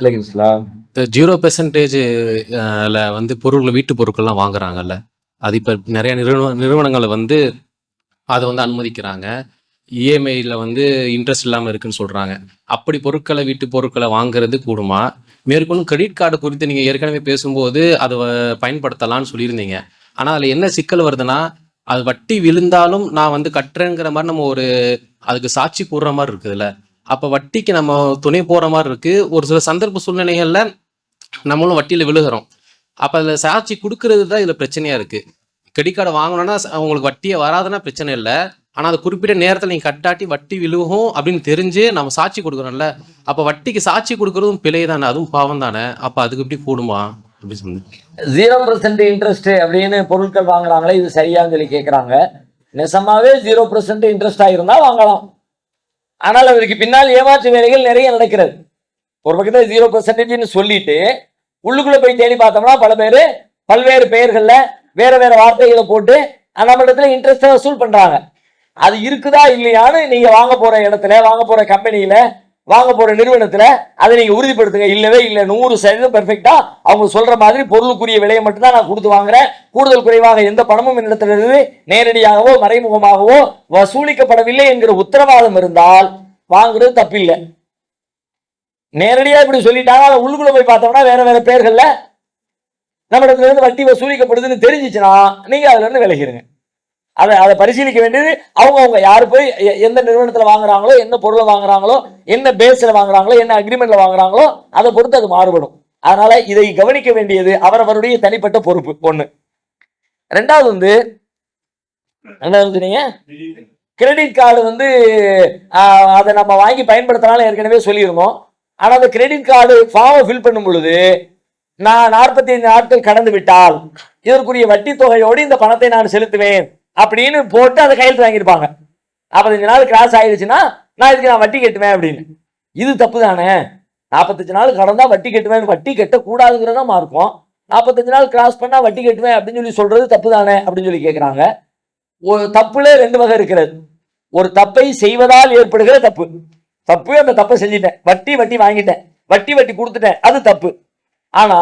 அலைக்கும். இஸ்லாம் இந்த ஜீரோ பெர்சன்டேஜ்ல வந்து பொருட்கள் வீட்டு பொருட்கள்லாம் வாங்குறாங்கல்ல. அது இப்போ நிறைய நிறுவன நிறுவனங்களை வந்து அதை வந்து அனுமதிக்கிறாங்க. இஎம்ஐயில் வந்து இன்ட்ரெஸ்ட் இல்லாமல் இருக்குன்னு சொல்கிறாங்க அப்படி பொருட்களை வீட்டு பொருட்களை வாங்குறது கூடுமா? மேற்கொண்டு கிரெடிட் கார்டு குறித்து நீங்கள் ஏற்கனவே பேசும்போது அதை பயன்படுத்தலாம்னு சொல்லியிருந்தீங்க. ஆனால் அதில் என்ன சிக்கல் வருதுன்னா அது வட்டி விழுந்தாலும் நான் வந்து கட்டுறேங்கிற மாதிரி நம்ம ஒரு அதுக்கு சாட்சி கூடுற மாதிரி இருக்குதுல்ல. அப்போ வட்டிக்கு நம்ம துணை போகிற மாதிரி இருக்குது ஒரு சில சந்தர்ப்ப சூழ்நிலைகளில் நம்மளும் வட்டியில் விழுகிறோம். அப்போ அதில் சாட்சி கொடுக்கறது தான் இதில் பிரச்சனையாக இருக்குது கிரெடிட் கார்டு வாங்கணும்னா உங்களுக்கு வட்டியே வராதுன்னா பிரச்சனை இல்லை. ஆனால் அது குறிப்பிட்ட நேரத்தில் நீங்கள் கட்டாட்டி வட்டி விழுகும் அப்படின்னு தெரிஞ்சு நம்ம சாட்சி கொடுக்குறோம்ல. அப்போ வட்டிக்கு சாட்சி கொடுக்குறதும் பிழை தானே அதுவும் பாவம் தானே அப்போ அதுக்கு எப்படி கூடுமா? அப்படின்னு சொல்லி. ஜீரோ பர்சன்ட் இன்ட்ரெஸ்ட் அப்படின்னு பொருட்கள் வாங்குறாங்களே இது சரியான்னு சொல்லி கேட்குறாங்க நிசமாவே ஜீரோ பர்சன்ட் இன்ட்ரெஸ்ட் ஆகிருந்தா வாங்கலாம். ஆனால் அதற்கு பின்னால் ஏமாற்று வேலைகள் நிறைய நடக்கிறது. ஒரு பக்கத்தில் ஜீரோ பெர்சன்டேஜ்னு சொல்லிட்டு உள்ளுக்குள்ள போய் தேடி பார்த்தோம்னா பல பேர் பல்வேறு பெயர்களில் வேற வேற வார்த்தைகளை போட்டு நம்மளிடத்துல இன்ட்ரெஸ்ட்டை வசூல் பண்றாங்க. அது இருக்குதா இல்லையான்னு நீங்க வாங்க போற இடத்துல வாங்க போற கம்பெனியில வாங்க போகிற நிறுவனத்தில் அதை நீங்கள் உறுதிப்படுத்துங்க. இல்லவே இல்லை நூறு சதவீதம் பெர்ஃபெக்டாக அவங்க சொல்கிற மாதிரி பொருளுக்குரிய விலையை மட்டும்தான் நான் கொடுத்து வாங்குறேன். கூடுதல் குறைவாக எந்த பணமும் என்னிடத்திலிருந்து நேரடியாகவோ மறைமுகமாகவோ வசூலிக்கப்படவில்லை என்கிற உத்தரவாதம் இருந்தால் வாங்குறது தப்பில்லை. நேரடியாக இப்படி சொல்லிட்டாங்க அதை உள்ளுக்குள்ள போய் பார்த்தோம்னா வேற வேற பேர்கள்ல நம்மிடத்துல இருந்து வட்டி வசூலிக்கப்படுதுன்னு தெரிஞ்சிச்சுன்னா நீங்கள் அதுலேருந்து விலகிருங்க. அதை அதை பரிசீலிக்க வேண்டியது அவங்க அவங்க யார் போய் எ- எந்த நிறுவனத்தில் வாங்குறாங்களோ என்ன பொருளை வாங்குறாங்களோ என்ன பேஸில் வாங்குறாங்களோ என்ன அக்ரிமெண்ட்ல வாங்குறாங்களோ அதை பொறுத்து அது மாறுபடும். அதனால இதை கவனிக்க வேண்டியது அவரவருடைய தனிப்பட்ட பொறுப்பு ஒண்ணு. ரெண்டாவது வந்து ரெண்டாவது சொன்னீங்க கிரெடிட் கார்டு வந்து அதை நம்ம வாங்கி பயன்படுத்தினாலும் ஏற்கனவே சொல்லியிருந்தோம். ஆனா அந்த கிரெடிட் கார்டு ஃபார்மை ஃபில் பண்ணும் பொழுது நான் நாற்பத்தி ஐந்து நாட்கள் கடந்து விட்டால் இதற்குரிய வட்டி தொகையோடு இந்த பணத்தை நான் செலுத்துவேன். அப்படின்னு போட்டு அதை கையெழுத்து வாங்கியிருப்பாங்க. நாற்பத்தஞ்சு நாள் கிராஸ் ஆயிடுச்சுன்னா நான் இதுக்கு நான் வட்டி கட்டுவேன் அப்படின்னு. இது தப்பு தானே நாற்பத்தஞ்சு நாள் கடந்தா வட்டி கட்டுவேன் வட்டி கட்டக்கூடாதுங்கிறதா மார்க்கும். நாற்பத்தஞ்சு நாள் கிராஸ் பண்ணா வட்டி கட்டுவேன் அப்படின்னு சொல்லி சொல்றது தப்பு தானே அப்படின்னு சொல்லி கேட்குறாங்க ஒரு தப்புல ரெண்டு வகை இருக்கிறது. ஒரு தப்பை செய்வதால் ஏற்படுகிற தப்பு. தப்பு அந்த தப்பை செஞ்சிட்டேன். வட்டி வட்டி வாங்கிட்டேன். வட்டி வட்டி கொடுத்துட்டேன். அது தப்பு. ஆனா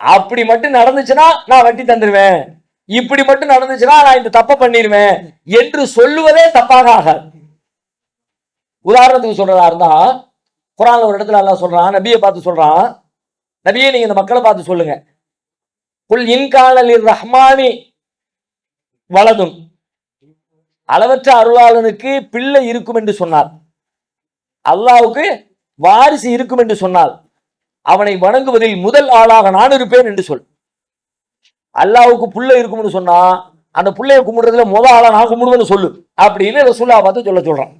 அப்படி மட்டும் நடந்துச்சுன்னா நான் வட்டி தந்துடுவேன் இப்படி மட்டும் நடந்துச்சுன்னா நான் இந்த தப்பை பண்ணிடுவேன் என்று சொல்லுவதே தப்பாக ஆகாது உதாரணத்துக்கு சொல்றதா இருந்தா குரான் ஒரு இடத்துல எல்லாம் சொல்றான் நபியை பார்த்து சொல்றான். நபியை நீங்க இந்த மக்களை பார்த்து சொல்லுங்க. குல் இன்காலலில் ரஹ்மானி வலதும். அளவற்ற அருளாளனுக்கு பிள்ளை இருக்கும் என்று சொன்னார். அல்லாவுக்கு வாரிசு இருக்கும் என்று சொன்னால் அவனை வணங்குவதில் முதல் ஆளாக நான் இருப்பேன் என்று சொல். அல்லாவுக்கு புள்ள இருக்கும்னு சொன்னா அந்த புள்ளைய கும்பிடுறதுல முத ஆளை நான் கும்பிடுவேன்னு சொல்லு. அப்படின்னு ரசூல்லா பார்த்து சொல்ல சொல்றான்.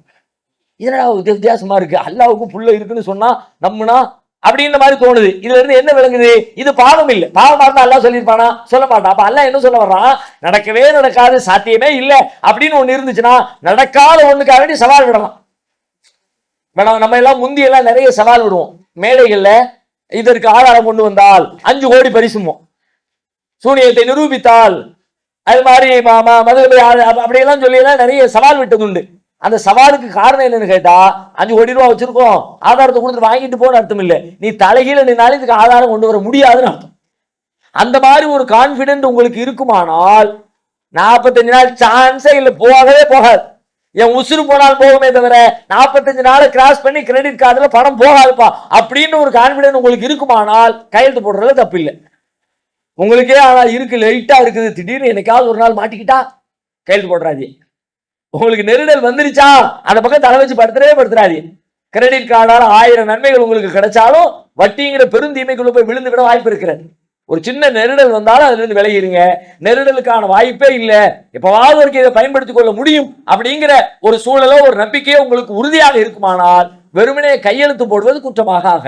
இதனடா ஒரு வித்தியாசமா இருக்கு. அல்லாவுக்கு புள்ள இருக்குன்னு சொன்னா நம்மனா அப்படின்ற மாதிரி தோணுது. இதுல இருந்து என்ன விளங்குது? இது பாவம் இல்லை. பாவமா இருந்தா அல்லாஹ் சொல்லியிருப்பானா? சொல்ல மாட்டான். அப்ப அல்லா என்ன சொல்ல வர்றான்? நடக்கவே நடக்காது சாத்தியமே இல்லை. அப்படின்னு ஒண்ணு இருந்துச்சுன்னா நடக்காத ஒண்ணுக்காக வேண்டி சவால் விடலாம். மேடம் நம்ம எல்லாம் முந்தி எல்லாம் நிறைய சவால் விடுவோம். மேடைகள்ல இதற்கு ஆதாரம் கொண்டு வந்தால் அஞ்சு கோடி பரிசுமோ? சூனியத்தை நிரூபித்தால் அது மாதிரி மதுரை அப்படியெல்லாம் சொல்லி எல்லாம் நிறைய சவால் விட்டது உண்டு அந்த சவாலுக்கு காரணம் என்னன்னு கேட்டா அஞ்சு கோடி ரூபா வச்சிருக்கோம். ஆதாரத்தை கொடுத்துட்டு வாங்கிட்டு போன்னு அர்த்தம் இல்லை. நீ தலைகீழ நின்னாலும் இதுக்கு ஆதாரம் கொண்டு வர முடியாதுன்னு அர்த்தம். அந்த மாதிரி ஒரு கான்பிடென்ட் உங்களுக்கு இருக்குமானால் நாற்பத்தஞ்சு நாள் சான்ஸே இல்லை போகவே போகாது. என் உசுறு போனால் போகுமே தவிர நாற்பத்தஞ்சு நாளை கிராஸ் பண்ணி கிரெடிட் கார்டில் பணம் போகாதுப்பா. அப்படின்னு ஒரு கான்பிடென்ட் உங்களுக்கு இருக்குமானால் கையெழுத்து போடுறதுல தப்பு இல்லை உங்களுக்கே ஆனால் இருக்கு லைட்டாக இருக்குது. திடீர்னு என்னைக்காவது ஒரு நாள் மாட்டிக்கிட்டா கையெழுத்து போடுறாதி உங்களுக்கு நெருடல் வந்துருச்சா அந்த பக்கம் தலை வச்சு படுத்துறவே படுத்துறாதி. கிரெடிட் கார்டால் ஆயிரம் நன்மைகள் உங்களுக்கு கிடைச்சாலும் வட்டிங்கிற பெருந்தீமைக்குள்ள போய் விழுந்து விட வாய்ப்பு இருக்கிறது ஒரு சின்ன நெருடல் வந்தாலும் அதுலேருந்து விலகிடுங்க நெருடலுக்கான வாய்ப்பே இல்லை. எப்பவாவது ஒரு இதை பயன்படுத்திக் கொள்ள முடியும் அப்படிங்கிற ஒரு சூழலோ ஒரு நம்பிக்கையோ உங்களுக்கு உறுதியாக இருக்குமானால் வெறுமனே கையெழுத்து போடுவது குற்றமாக ஆக.